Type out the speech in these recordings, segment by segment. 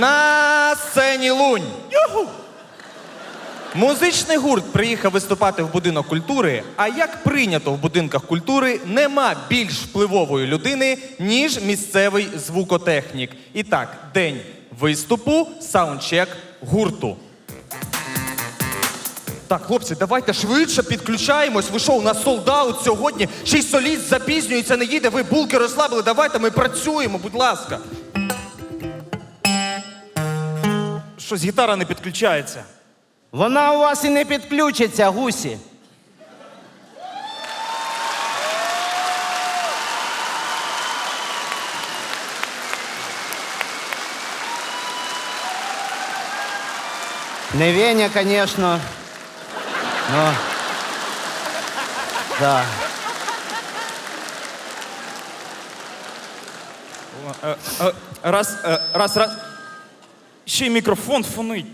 На сцені лунь. Музичний гурт приїхав виступати в будинок культури. А як прийнято в будинках культури, нема більш впливової людини, ніж місцевий звукотехнік. І так, день виступу, саундчек гурту. Так, хлопці, давайте швидше підключаємось. Ви що, у нас солдаут сьогодні? Ще й соліст запізнюється, не їде. Ви булки розслабили. Давайте ми працюємо, будь ласка. Щось гітара не підключається. Вона у вас і не підключиться, гусі. Не Веня, конечно. Но... Да. Е, е, Раз, е, раз, раз. Ще й мікрофон фонить.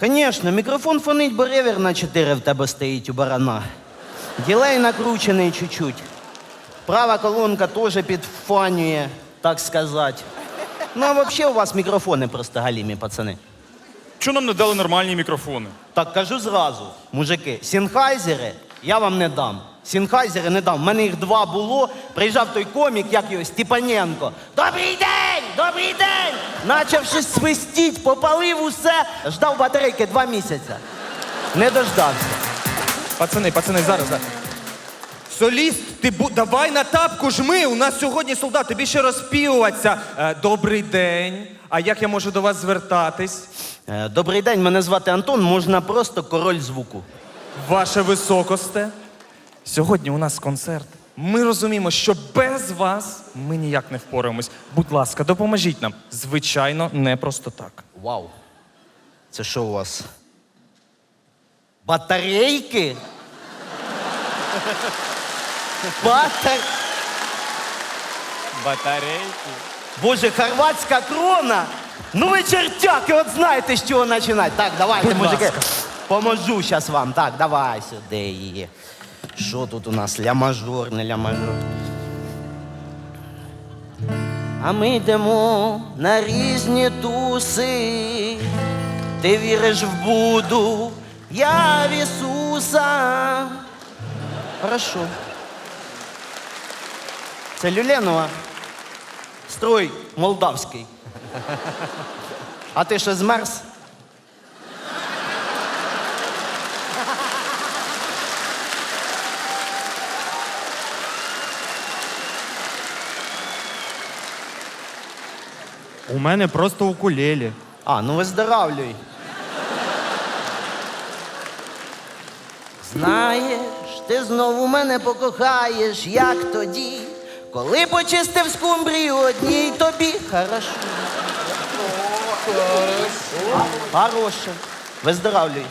Конечно, мікрофон фонить, бо ревер на 4 в тебе стоїть у барана. Ділей накручений чуть-чуть. Права колонка теж підфанює, так сказати. Ну, а взагалі у вас мікрофони просто галімі, пацани. Чого нам не дали нормальні мікрофони? Так кажу зразу, мужики, сінхайзери я вам не дам. Сінхайзери не дам. У мене їх два було. Приїжджав той комік, як його Степаненко. Добрий день! Добрий день! Начав щось свистіть, попалив усе, ждав батарейки два місяці. Не дождався. Пацани, пацани, зараз. зараз. Соліст, ти бу... давай на тапку жми. У нас сьогодні солдат, тобі ще розпівуватися. Е, добрий день. А як я можу до вас звертатись? Е, Добрий день, мене звати Антон, можна просто король звуку. Ваше високосте. Сьогодні у нас концерт. Ми розуміємо, що без вас ми ніяк не впораємось. Будь ласка, допоможіть нам. Звичайно, не просто так. Вау. Це що у вас? Батарейки? Батар... Батарейки. Боже, хорватська крона! Ну ви чертяки, от знаєте, з чого починати. Так, давайте, Будь мужики. ласка. Поможу зараз вам. Так, давай сюди її. Що тут у нас? Ля мажор, не ля мажор. А ми йдемо на різні туси. Ти віриш в Буду, я в Ісуса. Хорошо. Це Люленова. Строй молдавський. А ти що змерз? У мене просто укулелі. А, ну виздоравлюй. Знаєш, ти знову мене покохаєш, як тоді, коли почистив скумбрію одній тобі. Хорошо. Хороше. Виздоравлюй.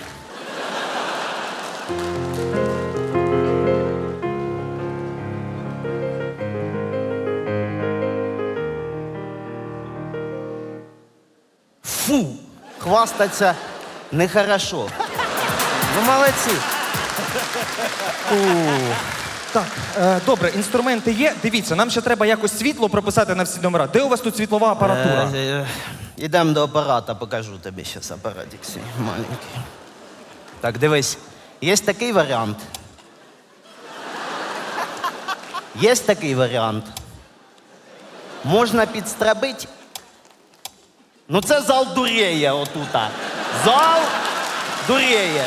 Фу, хвастаться нехорошо. Ну, молодці. Так, е, добре, інструменти є. Дивіться, нам ще треба якось світло прописати на всі номера. Де у вас тут світлова апаратура? Е, е, Ідемо до апарата, покажу тобі зараз апаратик свій маленький. Так, дивись, є такий варіант. Є такий варіант. Можна підстрабити. Ну, це зал дуреє отута. Зал дуреє.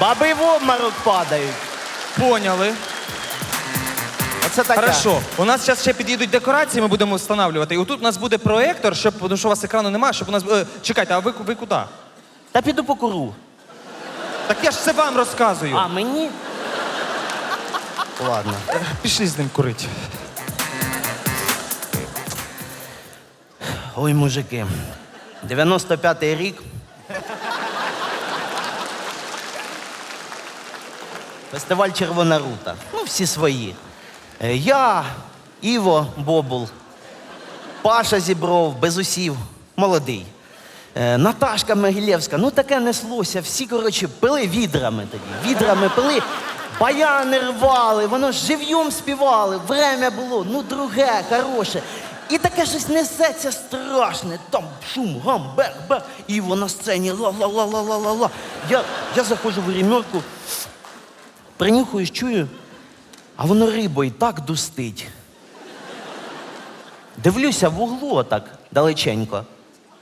Баби в обморок падають. Поняли. Оце таке. Хорошо. У нас зараз ще під'їдуть декорації, ми будемо встановлювати. І отут у нас буде проєктор, щоб, тому що у вас екрану немає, щоб у нас. е, чекайте, а ви, ви куди? Та піду покуру. Так я ж це вам розказую. А мені? Ладно. Пішли з ним курити. Ой, мужики. 95-й рік. Фестиваль Червона рута. Ну, всі свої. Е, Я, Іво Бобул, Паша Зібров, Безусів, молодий. Е, Наташка Могилєвська, ну таке неслося. Всі, коротше, пили відрами тоді. Відрами пили, баяни рвали, воно ж жив'єм співали, время було, ну друге, хороше. І таке щось несеться страшне, там шум, гам, бех, бех. І вона на сцені ла-ла-ла-ла-ла-ла-ла. Я, я заходжу в гримерку, принюхуюсь, чую, а воно рибою так дустить. Дивлюся в углу так далеченько.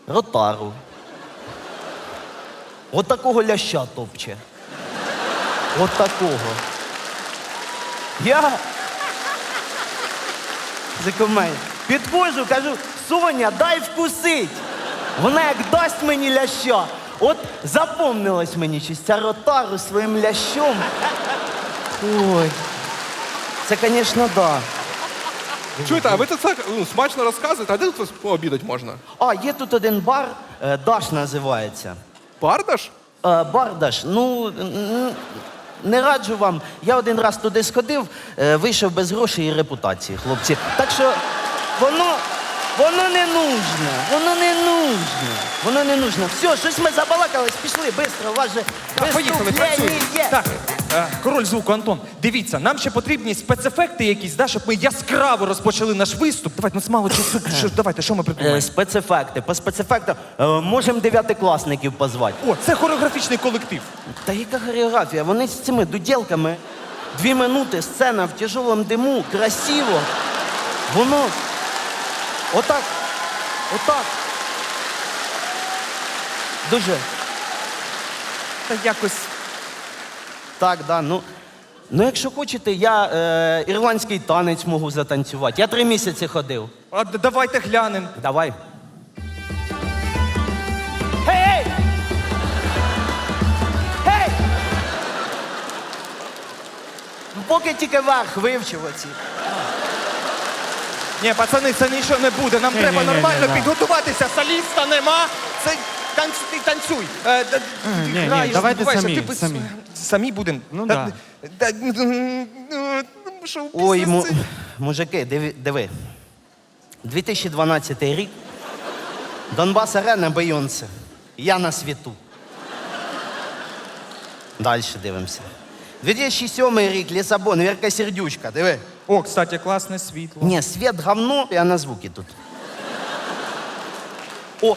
Ротару. От такого ляща топче. От такого. Я закумаю. Підходжу, кажу, Соня, дай вкусить. Вона як дасть мені ляща. От запомнилась мені щось ця ротару своїм лящом. Ой. Це, звісно, да. Чуєте, а ви це так ну, смачно розказуєте, а де тут пообідати можна? А, є тут один бар, е, Даш називається. Бардаш? Е, Бардаш, ну н- не раджу вам. Я один раз туди сходив, е, вийшов без грошей і репутації, хлопці. Так що воно, воно не нужне, воно не нужне, воно не нужне. Все, щось ми забалакались, пішли швидко, у вас же Так, поїхали, працюємо. виступлення є. Так, е, король звуку, Антон, дивіться, нам ще потрібні спецефекти якісь, да, щоб ми яскраво розпочали наш виступ. Давайте, нас мало часу. Що, давайте, що ми Е, придумаємо? спецефекти. По спецефектам е, можемо дев'ятикласників позвати. О, це хореографічний колектив. Та яка хореографія? Вони з цими дуділками. Дві минути, сцена в тяжелому диму, красиво. Воно. Отак. Отак. Дуже. Та якось. Так, да. Ну, ну якщо хочете, я е, ірландський танець можу затанцювати. Я три місяці ходив. А д- давайте глянемо. Давай. Гей! Гей! Ну, Поки тільки верх вивчив оці. Ні, пацани, це нічого не буде. Нам Ні, треба ні, ні, нормально ні, да. підготуватися. Соліста нема. Це танц, ти танцюй. Е, д- ні, ні, давайте відбуваєшся, самі, ти пис- самі. Самі будемо? Ну, Та- та- ну, Ой, му, мужики, диви, диви. 2012 рік. Донбас Арена Бейонсе. Я на світу. Далі дивимося. 2007 рік, Лісабон, Вірка Сердючка, диви. О, кстати, класне світло. Ні, світ говно, я на звуки тут. О,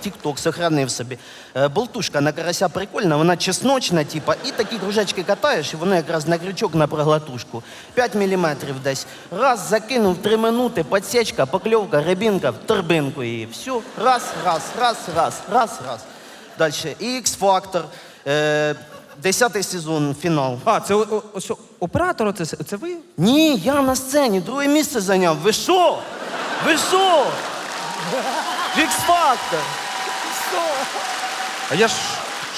тік-ток, сохранив собі. Е, болтушка на карася прикольна, вона чесночна, типа, і такі кружечки катаєш, і воно якраз на крючок на проглотушку. 5 міліметрів десь. Раз, закинув, 3 минути, подсечка, покльовка, рибінка, в торбинку її. Все, раз, раз, раз, раз, раз, раз. Далі. І X-Factor. Е, Десятий сезон, фінал. А, це о- о- ось оператор, це, це ви? Ні, я на сцені, друге місце зайняв. Ви що? Ви що? Фікс-фактор. А я ж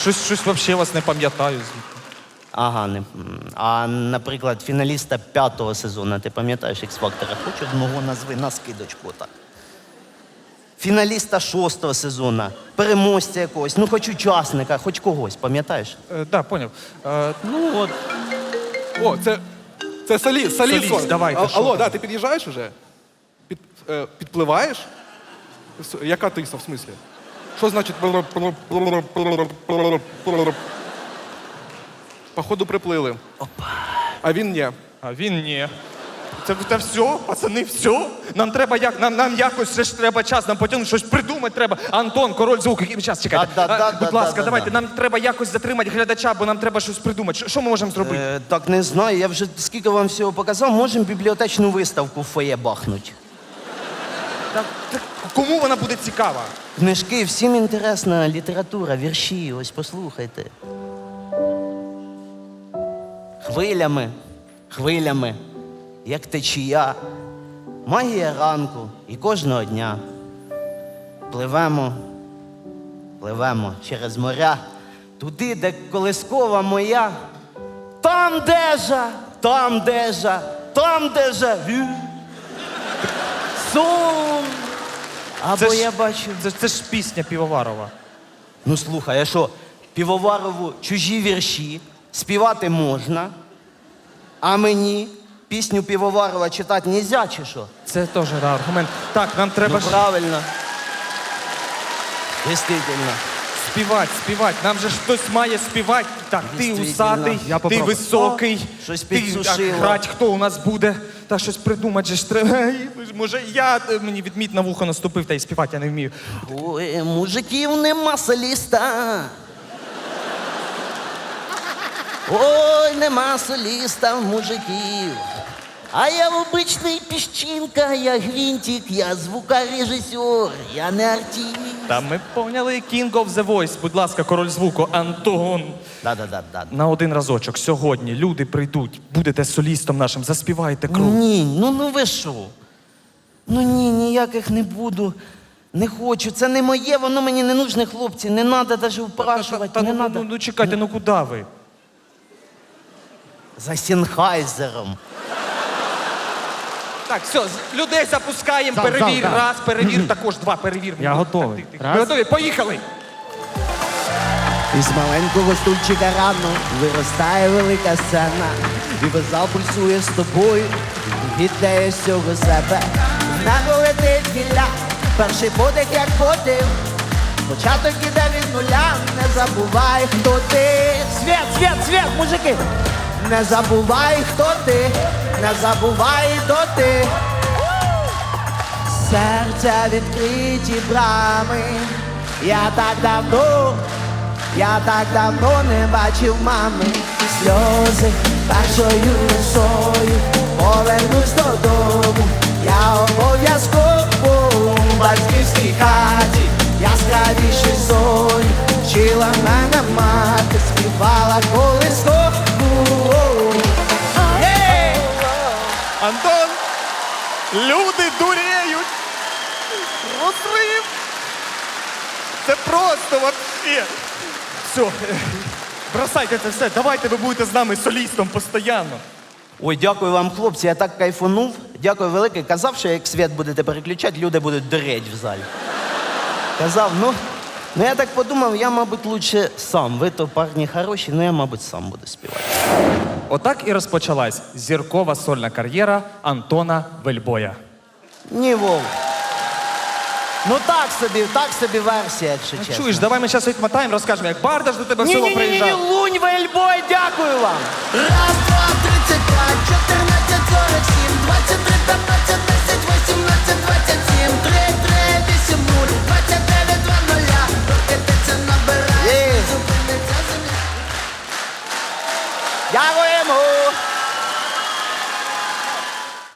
щось, щось взагалі вас не пам'ятаю. звідти. Ага, не. м, А, наприклад, фіналіста п'ятого сезону, ти пам'ятаєш X-Factor? Хоч одного назви на скидочку так. Фіналіста шостого сезону, переможця якогось, ну хоч учасника, хоч когось, пам'ятаєш? Е, да, поняв. Е, Ну от. О, це, це соліст, соліст. Соліст, давайте, А- що Алло, там? да, ти під'їжджаєш уже? Під, е, підпливаєш? С- Яка тиса, в смислі? Що значить? Походу приплили. Опа. А він ні. а він ні. Це, це все, пацани, все. Нам треба як, нам, нам якось ще ж треба час, нам потягнути щось придумати треба. Антон, король звуку, час чекайте. Да-да-да, А, будь да-да-да-да. ласка, давайте, нам треба якось затримати глядача, бо нам треба щось придумати. Що, що ми можемо зробити? Е, так не знаю, я вже скільки вам всього показав, можемо бібліотечну виставку в фоє бахнуть. Так, так, кому вона буде цікава? Книжки, всім інтересна література, вірші, ось послухайте. Хвилями, хвилями, як течія, магія ранку і кожного дня. Пливемо, пливемо через моря, туди, де колискова моя. Там дежа, там дежа, там дежа. вю. Сон. Або Це ж- я бачу. Це, це ж пісня Півоварова. Ну слухай, а що, Півоварову чужі вірші співати можна, а мені пісню Півоварова читати нельзя, чи що? Це теж да, аргумент. Так, нам треба Ну, ж правильно. Действительно. співати, співати. Нам же ж хтось має співати. Так, ти Дійсно. усатий, Я ти попробую. високий, щось ти підсушило. а грать хто у нас буде? Та щось придумати же ж треба. Може, я е, мені відміт на вухо наступив, та й співати я не вмію. Ой, мужиків нема соліста. Ой, нема соліста в мужиків. А я обичний піщинка, я гвинтик, я звукорежисер, я не артист. Та ми поняли King of the Voice. Будь ласка, король звуку, Антон. Да-да-да. На один разочок сьогодні люди прийдуть, будете солістом нашим, заспіваєте круг. Ні, ну ну ви що? Ну ні, ніяких не буду. Не хочу. Це не моє, воно мені не нужне, хлопці. Не треба навіть упрашувати. Та не ну, надо. ну, ну чекайте, ну куди ви? За Сінхайзером. Так, все, з- людей запускаємо, Зал, перевір, зал, зал. раз, перевір, також два, перевір. Я Так, готовий. тих. Раз. Ви готові? Поїхали! Із маленького стульчика рано виростає велика сцена, і вокзал пульсує з тобою, віддає всього себе. Небо летить гілля, перший подих як подив. Початок іде від нуля, не забувай, хто ти. Світ, світ, світ, мужики! Не забувай, хто ти, не забувай, хто ти. Серця відкриті брами. Я так давно, я так давно не бачив мами. Сльози першою росою повернусь додому. Я обов'язково у батьківській хаті, яскравіші зорі, вчила мене мати, співала Люди дуреють! Розрив! Це просто вообще! Все, бросайте це все, давайте ви будете з нами солістом постійно. Ой, дякую вам, хлопці, я так кайфанув. Дякую велике. Казав, що як світ будете переключати, люди будуть дуреть в залі. Казав, ну, Ну, я так подумав, я, мабуть, лучше сам. Ви то парні хороші, ну я, мабуть, сам буду співати. Отак і розпочалась зіркова сольна кар'єра Антона Вельбоя. Ні, Вов. Ну так собі, так собі версія, якщо ну, чесно. Чуєш, давай ми зараз відмотаємо, розкажемо, як бардаш до тебе в село Ні-ні-ні, лунь, вельбой, дякую вам. Раз, два, тридцять п'ять, чотирнадцять, сорок сім, двадцять три, п'ятнадцять, десять, вісімнадцять, двадцять сім, три. Jago MO.